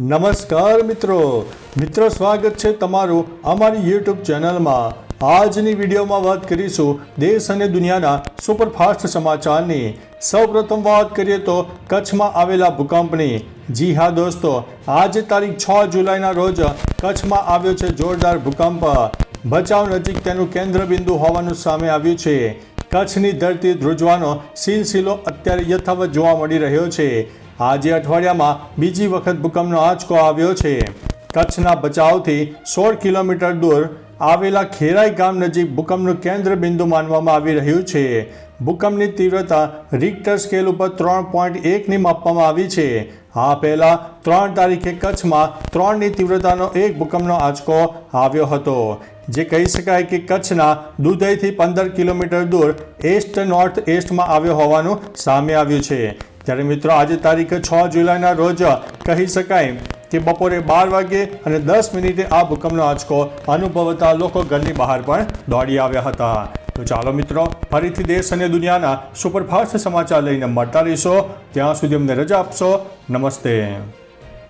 નમસ્કાર મિત્રો. મિત્રો, સ્વાગત છે તમારું અમારી યુટ્યુબ ચેનલમાં. આજની વિડીયોમાં વાત કરીશું દેશ અને દુનિયાના સુપરફાસ્ટ સમાચારની. સૌપ્રથમ વાત કરીએ તો કચ્છમાં આવેલા ભૂકંપની. જી હા દોસ્તો, આજે તારીખ છ જુલાઈના રોજ કચ્છમાં આવ્યો છે જોરદાર ભૂકંપ. ભચાઉ નજીક તેનું કેન્દ્રબિંદુ હોવાનું સામે આવ્યું છે. કચ્છની ધરતી ધ્રુજવાનો સિલસિલો અત્યારે યથાવત જોવા મળી રહ્યો છે. આજે અઠવાડિયામાં બીજી વખત ભૂકંપનો આંચકો આવ્યો છે. કચ્છના બચાવથી સોળ કિલોમીટર દૂર આવેલા ખેરાઈ ગામ નજીક ભૂકંપનું કેન્દ્ર બિંદુ માનવામાં આવી રહ્યું છે. ભૂકંપની તીવ્રતા રિક્ટર સ્કેલ ઉપર ત્રણ પોઈન્ટ એકની માપવામાં આવી છે. આ પહેલાં ત્રણ તારીખે કચ્છમાં ત્રણની તીવ્રતાનો એક ભૂકંપનો આંચકો આવ્યો હતો. જે કહી શકાય કે કચ્છના દુધઈથી પંદર કિલોમીટર દૂર એસ્ટ નોર્થ એસ્ટમાં આવ્યો હોવાનું સામે આવ્યું છે. ત્યારે મિત્રો આજે તારીખ છ જુલાઈના રોજ કહી શકાય કે બપોરે બાર વાગે અને દસ મિનિટે આ ભૂકંપનો આંચકો અનુભવતા લોકો ઘરની બહાર પણ દોડી આવ્યા હતા. તો ચાલો મિત્રો, ફરીથી દેશ અને દુનિયાના સુપરફાસ્ટ સમાચાર લઈને મળતા રહીશો. ત્યાં સુધી અમને રજા આપશો. નમસ્તે.